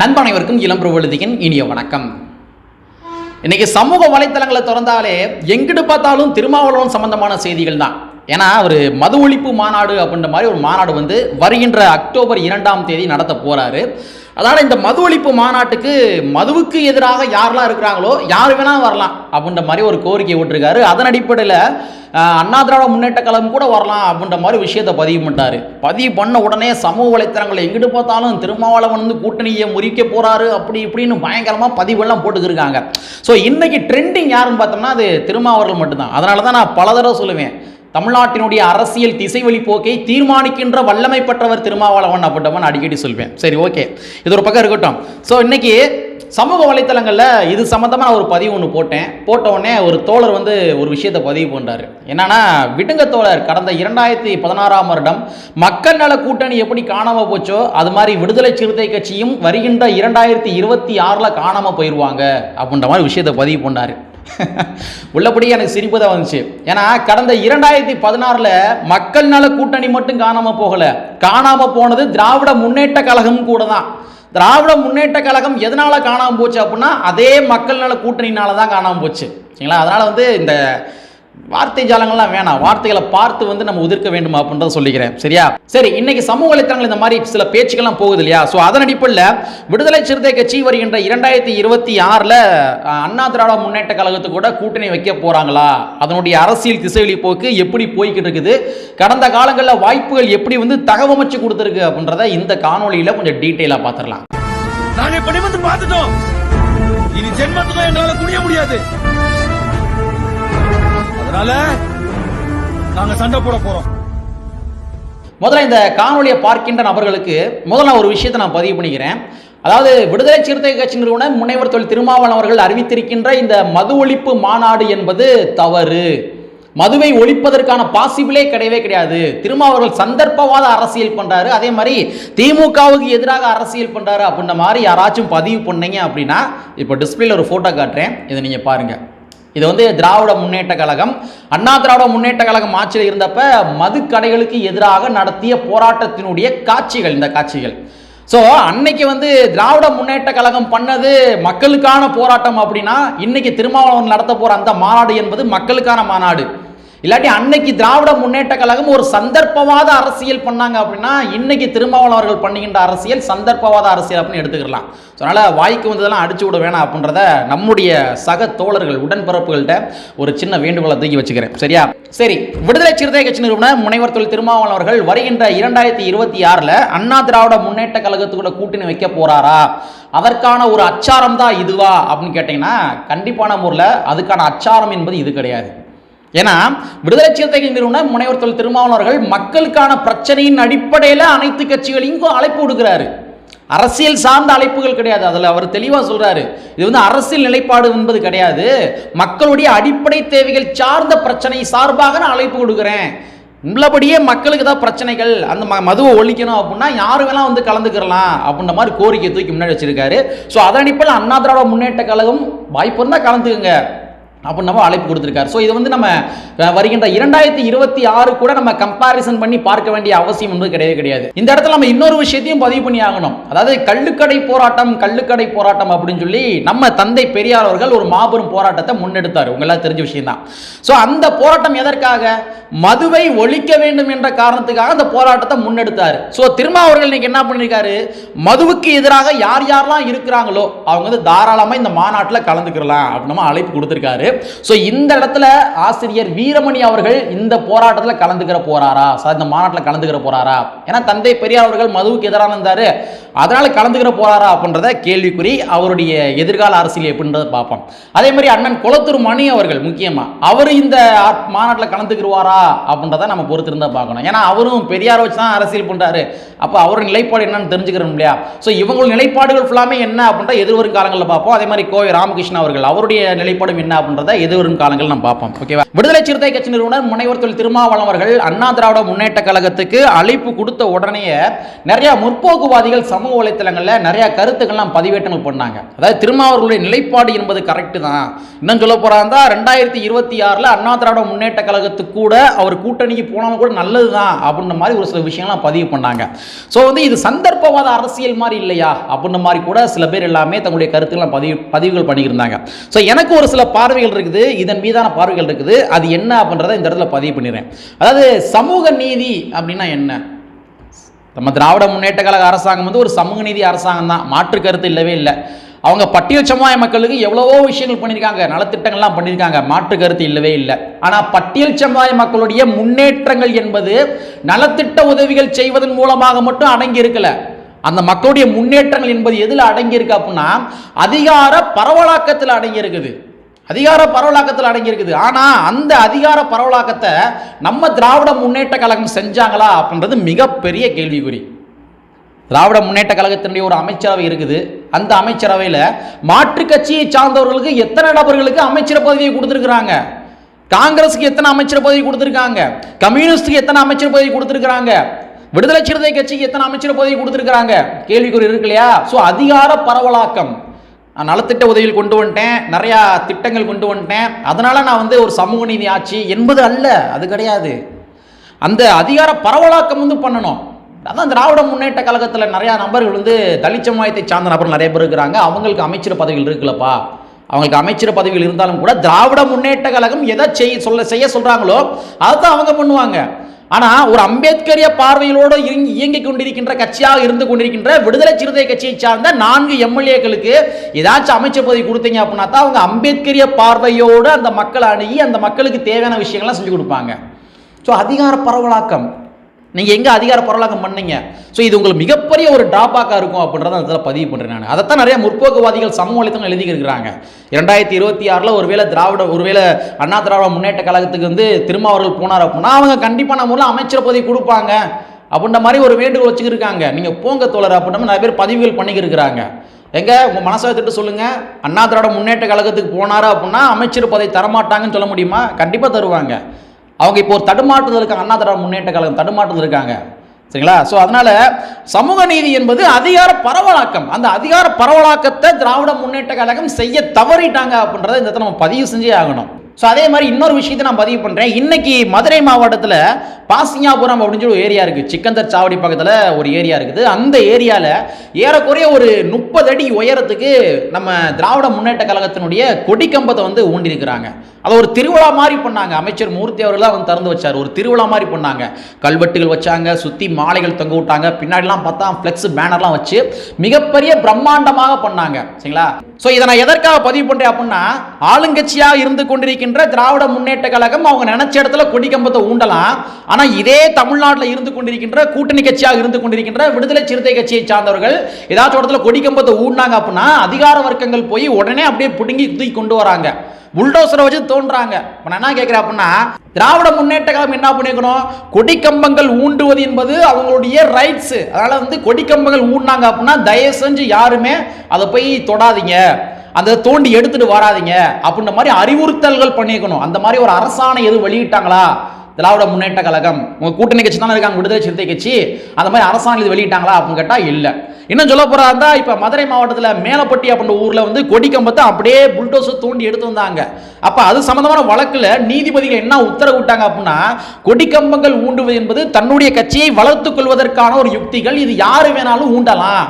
நண்பனைவருக்கும் இளம் பிரபலதியின் இனிய வணக்கம். இன்னைக்கு சமூக வலைத்தளங்களை திறந்தாலே எங்கிட்டு பார்த்தாலும் திருமாவளவன் சம்பந்தமான செய்திகள் தான். ஏன்னா ஒரு மது ஒழிப்பு மாநாடு அப்படின்ற மாதிரி ஒரு மாநாடு வந்து வருகின்ற அக்டோபர் இரண்டாம் தேதி நடத்த போறாரு. அதனால் இந்த மது ஒழிப்பு மாநாட்டுக்கு மதுவுக்கு எதிராக யாரெல்லாம் இருக்கிறாங்களோ யார் வேணால் வரலாம் அப்படின்ற மாதிரி ஒரு கோரிக்கை விட்டுருக்காரு. அதன் அடிப்படையில் அண்ணா திராவிட முன்னேற்ற கழகம் கூட வரலாம் அப்படின்ற மாதிரி விஷயத்தை பதிவு பண்ணிட்டாரு. பதிவு பண்ண உடனே சமூக வலைத்தளங்களை எங்கிட்டு பார்த்தாலும் திருமாவளவன் வந்து கூட்டணியை முறிக்க போகிறாரு அப்படி இப்படின்னு பயங்கரமாக பதிவெல்லாம் போட்டுக்கிருக்காங்க. ஸோ இன்றைக்கி ட்ரெண்டிங் யாருன்னு பார்த்தோம்னா அது திருமாவளவன் மட்டும்தான். அதனால தான் நான் பல தடவை சொல்லுவேன். தமிழ்நாட்டினுடைய அரசியல் திசைவழி போக்கை தீர்மானிக்கின்ற வல்லமை பெற்றவர் திருமாவளவன் அப்படின்றவன் அடிக்கடி சொல்வேன். சரி ஓகே இது ஒரு பக்கம் இருக்கட்டும். ஸோ இன்னைக்கு சமூக வலைத்தளங்களில் இது சம்மந்தமாக நான் ஒரு பதிவு ஒன்று போட்டேன். போட்ட உடனே ஒரு தோழர் வந்து ஒரு விஷயத்தை பதிவு பண்ணுறாரு என்னன்னா விடுங்க தோழர் கடந்த இரண்டாயிரத்தி பதினாறாம் வருடம் மக்கள் நல கூட்டணி எப்படி காணாமல் போச்சோ அது மாதிரி விடுதலை சிறுத்தை கட்சியும் வருகின்ற இரண்டாயிரத்தி இருபத்தி ஆறில் காணாமல் போயிடுவாங்க அப்படின்ற மாதிரி விஷயத்தை பதிவு பண்ணார் உள்ளபடி எனக்கு சிரிப்பு தான் வந்துச்சு. ஏன்னா கடந்த இரண்டாயிரத்தி பதினாறில் மக்கள் நல கூட்டணி மட்டும் காணாமல் போகலை. காணாமல் போனது திராவிட முன்னேற்ற கழகம் கூட தான். திராவிட முன்னேற்ற கழகம் எதனால் காணாமல் போச்சு அப்படின்னா அதே மக்கள் நல கூட்டணினால தான் காணாமல் போச்சு. சரிங்களா? அதனால் வந்து இந்த வார்த்தை ஜாலங்கள்லாம் வேணாம். வார்த்தைகளை பார்த்து வந்து நம்ம உதிர்க்க வேண்டும் அப்படின்றத சொல்லிக்கிறேன். சரியா? சரி இன்னைக்கு சமூக வலைத்தளங்கள் இந்த மாதிரி சில பேச்சுக்கள்லாம் போகுது இல்லையா? ஸோ அதன் அடிப்படையில் விடுதலை சிறுத்தை கட்சி வருகின்ற இரண்டாயிரத்தி இருபத்தி ஆறில் அண்ணா திராவிட முன்னேற்ற கழகத்து கூட கூட்டணி வைக்க போறாங்களா? அதனுடைய அரசியல் திசைவெளி போக்கு எப்படி போய்கிட்டு இருக்குது? கடந்த காலங்களில் வாய்ப்புகள் எப்படி வந்து தகவமைச்சு கொடுத்துருக்கு அப்படின்றத இந்த காணொலியில் கொஞ்சம் டீட்டெயிலாக பார்த்துடலாம் பார்த்துட்டோம். இனி ஜென்மத்துக்கும் என்னால் துணிய முடியாது. அதனால நாங்க சண்டை போட போறோம். முதல்ல இந்த காணொளியை பார்க்கின்ற நபர்களுக்கு முதல்ல ஒரு விஷயத்தை நான் பதிவு பண்ணிக்கிறேன். அதாவது விடுதலை சிறுத்தை கட்சி நிறுவன முனைவர் தொழில் திருமாவளவன் அவர்கள் அறிவித்திருக்கின்ற இந்த மது ஒழிப்பு மாநாடு என்பது தவறு. மதுவை ஒழிப்பதற்கான பாசிபிளே கிடையவே கிடையாது. திருமாவர்கள் சந்தர்ப்பவாத அரசியல் பண்ணுறாரு அதே மாதிரி திமுகவுக்கு எதிராக அரசியல் பண்ணுறாரு அப்படின்ற மாதிரி யாராச்சும் பதிவு பண்ணீங்க அப்படின்னா இப்போ டிஸ்பிளேல ஒரு ஃபோட்டோ காட்டுறேன். இதை நீங்கள் பாருங்கள் இது வந்து திராவிட முன்னேற்ற கழகம். அண்ணா திராவிட முன்னேற்ற கழகம் ஆட்சியில் இருந்தப்ப மதுக்கடைகளுக்கு எதிராக நடத்திய போராட்டத்தினுடைய காட்சிகள் இந்த காட்சிகள். ஸோ அன்னைக்கு வந்து திராவிட முன்னேற்ற கழகம் பண்ணது மக்களுக்கான போராட்டம் அப்படின்னா இன்னைக்கு திருமாவளவன் நடத்த போற அந்த மாநாடு என்பது மக்களுக்கான மாநாடு. இல்லாட்டி அன்னைக்கு திராவிட முன்னேற்ற கழகம் ஒரு சந்தர்ப்பவாத அரசியல் பண்ணாங்க அப்படின்னா இன்னைக்கு திருமாவளவன் அவர்கள் பண்ணுகின்ற அரசியல் சந்தர்ப்பவாத அரசியல் அப்படின்னு எடுத்துக்கலாம் ஸோ அதனால் வாய்க்கு வந்ததெல்லாம் அடிச்சு விட வேணாம் அப்படின்றத நம்முடைய சக தோழர்கள் உடன்பிறப்புகள்கிட்ட ஒரு சின்ன வேண்டுகோளை தூக்கி வச்சுக்கிறேன். சரியா? சரி விடுதலை சிறுத்தை கட்சி நிறுவனர் முனைவர் தொழில் திருமாவளவன் அவர்கள் வருகின்ற இரண்டாயிரத்தி இருபத்தி ஆறில் அண்ணா திராவிட முன்னேற்ற கழகத்துக்கூட கூட்டணி வைக்க போறாரா? அதற்கான ஒரு அச்சாரம் தான் இதுவா அப்படின்னு கேட்டிங்கன்னா கண்டிப்பான முறையில் அதுக்கான அச்சாரம் என்பது இது கிடையாது. ஏன்னா விடுதலை சிறுத்தைகள் நிறுவனர் முனைவர் தொழில் திருமாவளவர்கள் மக்களுக்கான பிரச்சனையின் அடிப்படையில் அனைத்து கட்சிகளையும் அழைப்பு விடுக்கிறாரு. அரசியல் சார்ந்த அழைப்புகள் கிடையாது. அதில் அவர் தெளிவாக சொல்கிறாரு இது வந்து அரசியல் நிலைப்பாடு என்பது கிடையாது. மக்களுடைய அடிப்படை தேவைகள் சார்ந்த பிரச்சனை சார்பாக நான் அழைப்பு கொடுக்குறேன் உள்ளபடியே மக்களுக்கு தான் பிரச்சனைகள் அந்த ம மதுவை ஒழிக்கணும் அப்படின்னா யாரு வேணா வந்து கலந்துக்கிறலாம் அப்படின்ற மாதிரி கோரிக்கை தூக்கி முன்னாடி வச்சிருக்காரு. ஸோ அதன் அடிப்படையில் அண்ணா திராவிட முன்னேற்ற கழகம் வாய்ப்பு இருந்தால் கலந்துக்குங்க. அப்படின்னு நம்ம அழைப்பு கொடுத்துருக்காரு. ஸோ இது வந்து நம்ம வருகின்ற இரண்டாயிரத்தி இருபத்தி ஆறு கூட நம்ம கம்பாரிசன் பண்ணி பார்க்க வேண்டிய அவசியம் என்பது கிடையவே கிடையாது. இந்த இடத்துல நம்ம இன்னொரு விஷயத்தையும் பதிவு பண்ணி ஆகணும். அதாவது கள்ளுக்கடை போராட்டம் கள்ளுக்கடை போராட்டம் அப்படின்னு சொல்லி நம்ம தந்தை பெரியார் அவர்கள் ஒரு மாபெரும் போராட்டத்தை முன்னெடுத்தார். உங்களால் தெரிஞ்ச விஷயம் தான் ஸோ அந்த போராட்டம் எதற்காக? மதுவை ஒழிக்க வேண்டும் என்ற காரணத்துக்காக அந்த போராட்டத்தை முன்னெடுத்தார். ஸோ திருமா அவர்கள் இன்னைக்கு என்ன பண்ணியிருக்காரு மதுவுக்கு எதிராக யார் யாரெல்லாம் இருக்கிறாங்களோ அவங்க வந்து தாராளமாக இந்த மாநாட்டில் கலந்துக்கலாம் அப்படின்னு அழைப்பு கொடுத்துருக்காரு. ஸோ இந்த இடத்துல ஆசிரியர் வீரமணி அவர்கள் இந்த போராட்டத்தில் கலந்துக்கிற போறாரா? சார் இந்த மாநாட்டில் கலந்துக்கிற போறாரா? ஏன்னா தந்தை பெரியார் அவர்கள் மதுவுக்கு எதிரான இருந்தாரு. அதனால கலந்துக்கிற போறாரா அப்படின்றத கேள்விக்குறி அவருடைய எதிர்கால அரசியல் எப்படின்றத பார்ப்போம். அதே மாதிரி அண்ணன் குளத்தூர் மணி அவர்கள் முக்கியமா அவர் இந்த மாநாட்டில் கலந்துக்கிடுவாரா அப்படின்றத நம்ம பொறுத்திருந்தா பார்க்கணும். ஏன்னா அவரும் பெரியார் வச்சு தான் அரசியல் பண்றாரு. அப்போ அவர் நிலைப்பாடு என்னன்னு தெரிஞ்சுக்கிறோம் இல்லையா? ஸோ இவங்களோட நிலைப்பாடுகள் ஃபுல்லாமே என்ன அப்படின்றத எதிர்வரும் காலங்களில் பார்ப்போம். அதே மாதிரி கோவை ராமகிருஷ்ணன் அவர்கள் அவருடைய நிலைப்பாடும் என்ன அப்படின்றத அப்படின்றத எதிர்வரும் காலங்கள் நம்ம பார்ப்போம். ஓகேவா விடுதலை சிறுத்தை கட்சி நிறுவனர் முனைவர் தொழில் திருமாவளவன் அவர்கள் அண்ணா திராவிட முன்னேற்ற கழகத்துக்கு அழைப்பு கொடுத்த உடனே நிறைய முற்போக்குவாதிகள் சமூக வலைத்தளங்களில் நிறைய கருத்துக்கள்லாம் பதிவேற்றங்கள் பண்ணாங்க அதாவது திருமாவர்களுடைய நிலைப்பாடு என்பது கரெக்டு தான். இன்னும் சொல்ல போறாங்க ரெண்டாயிரத்தி இருபத்தி ஆறில் அண்ணா திராவிட முன்னேற்ற கழகத்துக்கு கூட அவர் கூட்டணிக்கு போனாலும் கூட நல்லது தான் அப்படின்ற மாதிரி ஒரு சில விஷயங்கள்லாம் பதிவு பண்ணாங்க. ஸோ வந்து இது சந்தர்ப்பவாத அரசியல் மாதிரி இல்லையா அப்படின்ற மாதிரி கூட சில பேர் எல்லாமே தங்களுடைய கருத்துக்கள்லாம் பதிவு பதிவுகள் பண்ணியிருந்தாங்க ஸோ எனக்கு ஒரு சில பார்வைகள் இருக்குது இதன் மீதான பார்வைகள் இருக்குது அது என்ன அப்படின்றத இந்த இடத்துல பதிவு பண்ணிடுறேன். அதாவது சமூக நீதி அப்படின்னா என்ன? நம்ம திராவிட முன்னேற்ற கழக அரசாங்கம் வந்து ஒரு சமூக நீதி அரசாங்கம் தான். மாற்று கருத்து இல்லவே இல்லை. அவங்க பட்டியல் சமுதாய மக்களுக்கு எவ்வளவோ விஷயங்கள் பண்ணியிருக்காங்க நலத்திட்டங்கள்லாம் பண்ணியிருக்காங்க மாற்று கருத்து இல்லவே இல்லை. ஆனால் பட்டியல் சமுதாய மக்களுடைய முன்னேற்றங்கள் என்பது நலத்திட்ட உதவிகள் செய்வதன் மூலமாக மட்டும் அடங்கி இருக்கல அந்த மக்களுடைய முன்னேற்றங்கள் என்பது எதில் அடங்கியிருக்கு அப்படின்னா அதிகார பரவலாக்கத்தில் அடங்கியிருக்குது. அதிகார பரவலாக்கத்தில் அடங்கியிருக்குது. ஆனால் அந்த அதிகார பரவலாக்கத்தை நம்ம திராவிட முன்னேற்ற கழகம் செஞ்சாங்களா அப்படின்றது மிகப்பெரிய கேள்விக்குறி. திராவிட முன்னேற்ற கழகத்தினுடைய ஒரு அமைச்சரவை இருக்குது. அந்த அமைச்சரவையில் மாற்றுக் கட்சியை சார்ந்தவர்களுக்கு எத்தனை நபர்களுக்கு அமைச்சர் பதவியை கொடுத்துருக்குறாங்க? காங்கிரஸுக்கு எத்தனை அமைச்சர் பதவி கொடுத்துருக்காங்க? கம்யூனிஸ்டுக்கு எத்தனை அமைச்சர் பதவி கொடுத்துருக்குறாங்க? விடுதலை சிறுத்தை கட்சிக்கு எத்தனை அமைச்சர் பதவி கொடுத்துருக்காங்க கேள்விக்குறி இருக்கு இல்லையா? ஸோ அதிகார பரவலாக்கம். நலத்திட்ட உதவியில் கொண்டு வந்துட்டேன். நிறையா திட்டங்கள் கொண்டு வந்துட்டேன். அதனால் நான் வந்து ஒரு சமூக நீதி ஆட்சி என்பது அல்ல அது கிடையாது. அந்த அதிகார பரவலாக்கம் வந்து பண்ணணும். அதான் திராவிட முன்னேற்ற கழகத்தில் நிறையா நபர்கள் வந்து தலித் சமுதாயத்தை சார்ந்த நபர்கள் நிறைய பேர் இருக்கிறாங்க. அவங்களுக்கு அமைச்சர் பதவிகள் இருக்குல்லப்பா. அவங்களுக்கு அமைச்சர் பதவிகள் இருந்தாலும் கூட திராவிட முன்னேற்ற கழகம் எதை செய்ய சொல்ல செய்ய சொல்கிறாங்களோ அதை தான் அவங்க பண்ணுவாங்க. ஆனால் ஒரு அம்பேத்கரிய பார்வையிலோடு இயங்கி இயங்கிக் கொண்டிருக்கின்ற கட்சியாக இருந்து கொண்டிருக்கின்ற விடுதலை சிறுத்தை கட்சியை சார்ந்த நான்கு எம்எல்ஏக்களுக்கு ஏதாச்சும் அமைச்சர் பதவி கொடுத்தீங்க அப்படின்னா தான் அவங்க அம்பேத்கரிய பார்வையோடு அந்த மக்களை அணுகி அந்த மக்களுக்கு தேவையான விஷயங்கள்லாம் செஞ்சு கொடுப்பாங்க. ஸோ அதிகார பரவலாக்கம் நீங்கள் எங்கே அதிகார பரவலாக்கம் பண்ணீங்க? ஸோ இது உங்களுக்கு மிகப்பெரிய ஒரு ட்ராபேக்காக இருக்கும் அப்படின்றத அந்த பதிவு பண்ணுறேன் நான். அதைத்தான் நிறைய முற்போக்குவாதிகள் சமூக வலைத்தளம் எழுதியிருக்கிறாங்க இரண்டாயிரத்தி இருபத்தி ஆறில் ஒருவேளை திராவிட ஒருவேளை அண்ணா திராவிட முன்னேற்ற கழகத்துக்கு வந்து திருமாவர்கள் போனார் அப்படின்னா அவங்க கண்டிப்பாக நம்ம அமைச்சர் பதவி கொடுப்பாங்க. அப்படின்ற மாதிரி ஒரு வேண்டுகோள் வச்சுக்கிருக்காங்க. நீங்கள் போங்க தோழர் அப்படின்ற நிறைய பேர் பதிவுகள் பண்ணிக்கிருக்கிறாங்க. எங்கே? உங்கள் மனசை திட்டு சொல்லுங்கள் அண்ணா திராவிட முன்னேற்ற கழகத்துக்கு போனார் அப்படின்னா அமைச்சர் பதவி தரமாட்டாங்கன்னு சொல்ல முடியுமா? கண்டிப்பாக தருவாங்க. அவங்க இப்போ ஒரு தடுமாற்றத்தில் இருக்காங்க அண்ணா திராவிட முன்னேற்ற கழகம் தடுமாற்றத்தில் இருக்காங்க. சரிங்களா? ஸோ அதனால சமூக நீதி என்பது அதிகார பரவலாக்கம். அந்த அதிகார பரவலாக்கத்தை திராவிட முன்னேற்ற கழகம் செய்ய தவறிட்டாங்க அப்படின்றத இந்த நம்ம பதிவு செஞ்சே ஆகணும். ஸோ அதே மாதிரி இன்னொரு விஷயத்தை நான் பதிவு பண்ணுறேன் இன்னைக்கு மதுரை மாவட்டத்தில் பாசிங்காபுரம் அப்படின்னு சொல்லி ஒரு ஏரியா இருக்குது சிக்கந்தர் சாவடி பக்கத்தில் ஒரு ஏரியா இருக்குது. அந்த ஏரியாவில் ஏறக்குறைய ஒரு முப்பது அடி உயரத்துக்கு நம்ம திராவிட முன்னேற்ற கழகத்தினுடைய கொடி கம்பத்தை வந்து ஊண்டியிருக்கிறாங்க அதை ஒரு திருவிழா மாதிரி பண்ணாங்க. அமைச்சர் மூர்த்தி அவர்கள் தான் வந்து திறந்து வச்சார். ஒரு திருவிழா மாதிரி பண்ணாங்க. கல்வெட்டுகள் வச்சாங்க சுற்றி மாலைகள் தொங்க விட்டாங்க. பின்னாடிலாம் பார்த்தா ஃப்ளெக்ஸ் பேனர்லாம் வச்சு மிகப்பெரிய பிரம்மாண்டமாக பண்ணாங்க. சரிங்களா? ஸோ இதை நான் எதற்காக பதிவு பண்ணுறேன் அப்படின்னா ஆளுங்கட்சியாக இருந்து கொண்டிருக்கின்ற திராவிட முன்னேற்ற கழகம் அவங்க நினைச்ச இடத்துல கொடி கம்பத்தை ஊண்டலாம். ஆனால் இதே தமிழ்நாட்டில் இருந்து கொண்டிருக்கின்ற கூட்டணி கட்சியாக இருந்து கொண்டிருக்கின்ற விடுதலை சிறுத்தை கட்சியை சார்ந்தவர்கள் ஏதாச்சும் இடத்துல கொடி கம்பத்தை ஊண்டாங்க அப்படின்னா அதிகார வர்க்கங்கள் போய் உடனே அப்படியே பிடுங்கி தூக்கி கொண்டு வராங்க. புல்டோசரை வச்சு தோன்றாங்க. இப்போ நான் என்ன கேட்குறேன் அப்படின்னா திராவிட முன்னேற்ற கழகம் என்ன பண்ணிக்கணும் கொடிக்கம்பங்கள் ஊண்டுவது என்பது அவங்களுடைய ரைட்ஸு அதனால் வந்து கொடிக்கம்பங்கள் ஊண்டினாங்க அப்படின்னா தயவு செஞ்சு யாருமே அதை போய் தொடாதீங்க. அதை தோண்டி எடுத்துட்டு வராதிங்க. அப்படின்ற மாதிரி அறிவுறுத்தல்கள் பண்ணிக்கணும் அந்த மாதிரி ஒரு அரசாணை எதுவும் வெளியிட்டாங்களா? திராவிட முன்னேற்ற கழகம். உங்க கூட்டணி கட்சி தானே இருக்காங்க விடுதலை சிறுத்தை கட்சி. அந்த மாதிரி அரசாங்கம் இது வெளியிட்டாங்களா அப்படின்னு கேட்டால் இல்லை. இன்னும் சொல்ல போறா இருந்தா இப்போ மதுரை மாவட்டத்தில் மேலப்பட்டி அப்படின்ற ஊரில் வந்து கொடி கம்பத்தை அப்படியே புல்டோஸை தூண்டி எடுத்து வந்தாங்க. அப்போ அது சம்பந்தமான வழக்கில் நீதிபதிகள் என்ன உத்தரவு விட்டாங்க அப்படின்னா கொடிக்கம்பங்கள் ஊண்டுவது என்பது தன்னுடைய கட்சியை வளர்த்துக் கொள்வதற்கான ஒரு யுக்திகள் இது யாரு வேணாலும் ஊண்டலாம்.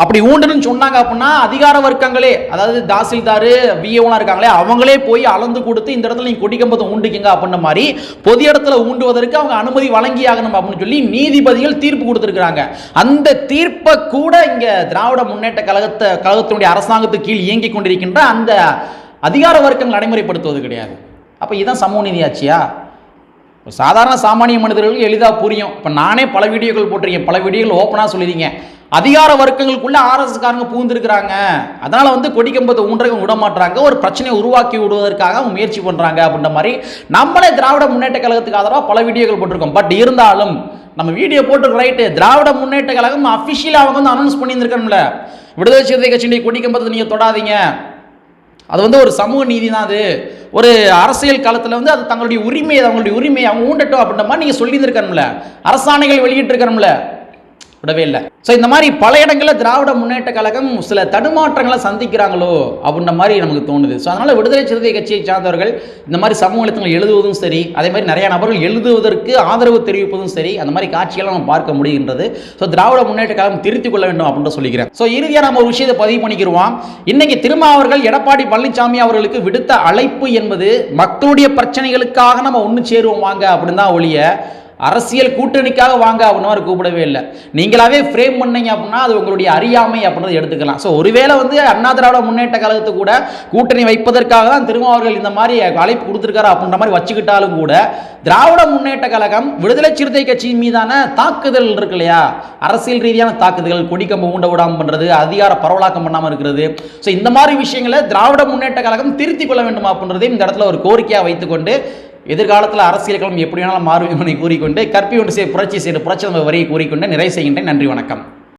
அப்படி ஊண்டுன்னு சொன்னாங்க அப்படின்னா அதிகார வர்க்கங்களே அதாவது தாசில்தார் விஏஓலாம் இருக்காங்களே அவங்களே போய் அளந்து கொடுத்து இந்த இடத்துல நீங்கள் கொடிக்கம்பத்தை ஊண்டுக்கிங்க அப்படின்ற மாதிரி பொது இடத்துல ஊண்டுவதற்கு அவங்க அனுமதி வழங்கி ஆகணும் அப்படின்னு சொல்லி நீதிபதிகள் தீர்ப்பு கொடுத்துருக்குறாங்க. அந்த தீர்ப்பை கூட இங்கே திராவிட முன்னேற்ற கழகத்தை கழகத்தினுடைய அரசாங்கத்துக்கு கீழ் இயங்கிக் கொண்டிருக்கின்ற அந்த அதிகார வர்க்கங்கள் நடைமுறைப்படுத்துவது கிடையாது. அப்போ இதுதான் சமூக நீதி இப்போ சாதாரண சாமானிய மனிதர்களுக்கு எளிதாக புரியும். இப்போ நானே பல வீடியோக்கள் போட்டிருக்கேன். பல வீடியோக்கள் ஓப்பனாக சொல்லியிருக்கீங்க அதிகார வர்க்கங்களுக்குள்ளே ஆர்எஸ்காரங்க பூந்திருக்கிறாங்க அதனால் வந்து கொடிக்கம்பத்தை ஊன்றக விட மாட்டாங்க ஒரு பிரச்சனையை உருவாக்கி விடுவதற்காக அவங்க முயற்சி பண்ணுறாங்க அப்படின்ற மாதிரி நம்மளே திராவிட முன்னேற்ற கழகத்துக்கு ஆதரவாக பல வீடியோக்கள் போட்டிருக்கோம். பட் இருந்தாலும் நம்ம வீடியோ போட்டு ரைட்டு திராவிட முன்னேற்ற கழகம் அஃபிஷியலாக அவங்க வந்து அனௌன்ஸ் பண்ணியிருந்திருக்கணும்ல. விடுதலை சிறுத்தை கட்சியுடைய கொடிக்கம்பத்தை நீங்கள் தொடாதீங்க. அது வந்து ஒரு சமூக நீதி தான் அது. ஒரு அரசியல் காலத்தில் வந்து அது தங்களுடைய உரிமை அவங்களுடைய உரிமை அவங்க ஊண்டட்டும் அப்படின்ற மாதிரி நீங்கள் சொல்லியிருந்திருக்கணும்ல. அரசாணைகள் வெளியிட்டிருக்கணும்ல. விடவே இல்லை. ஸோ இந்த மாதிரி பல இடங்களில் திராவிட முன்னேற்ற கழகம் சில தடுமாற்றங்களை சந்திக்கிறாங்களோ அப்படின்ற மாதிரி நமக்கு தோணுது. ஸோ அதனால் விடுதலை சிறுத்தை கட்சியை சார்ந்தவர்கள் இந்த மாதிரி சமூக எழுத்துங்கள் எழுதுவதும் சரி அதே மாதிரி நிறைய நபர்கள் எழுதுவதற்கு ஆதரவு தெரிவிப்பதும் சரி அந்த மாதிரி காட்சிகளை நம்ம பார்க்க முடிகின்றது. ஸோ திராவிட முன்னேற்ற கழகம் திருத்திக் கொள்ள வேண்டும் அப்படின்னு சொல்லிக்கிறேன். ஸோ இறுதியாக நம்ம ஒரு விஷயத்தை பதிவு பண்ணிக்கிறோம் இன்னைக்கு திரும்ப அவர்கள் எடப்பாடி பழனிசாமி அவர்களுக்கு விடுத்த அழைப்பு என்பது மக்களுடைய பிரச்சனைகளுக்காக நம்ம ஒன்று சேருவோம் வாங்க அப்படின்னு தான் ஒழிய அரசியல் கூட்டணிக்காக வாங்க அப்படின்னு அவர் கூப்பிடவே இல்லை. நீங்களாவே ஃப்ரேம் பண்ணீங்க அப்படின்னா அது உங்களுடைய அறியாமை அப்படின்றது எடுத்துக்கலாம். ஸோ ஒருவேளை வந்து அண்ணா திராவிட முன்னேற்ற கழகத்து கூட கூட்டணி வைப்பதற்காக தான் திரும்ப அவர்கள் இந்த மாதிரி அழைப்பு கொடுத்துருக்காரு அப்படின்ற மாதிரி வச்சுக்கிட்டாலும் கூட திராவிட முன்னேற்ற கழகம் விடுதலை சிறுத்தை கட்சி மீதான தாக்குதல் இருக்கு இல்லையா? அரசியல் ரீதியான தாக்குதல்கள் கொடிக்கம்பு ஊண்ட விடாமல் பண்ணுறது அதிகார பரவலாக்கம் பண்ணாமல் இருக்கிறது. ஸோ இந்த மாதிரி விஷயங்களை திராவிட முன்னேற்ற கழகம் திருத்திக் கொள்ள வேண்டும் அப்படின்றதையும் இந்த இடத்துல ஒரு கோரிக்கையாக வைத்துக்கொண்டு எதிர்காலத்தில் அரசியல் களம் எப்படி வேணாலும் மாறும் என்பதை கூறிக்கொண்டு கற்பி ஒன்று செய்ய புரட்சி செய்து புரட்சி நம்ம வரியை கூறிக்கொண்டு நிறைவு செய்கின்றேன். நன்றி வணக்கம்.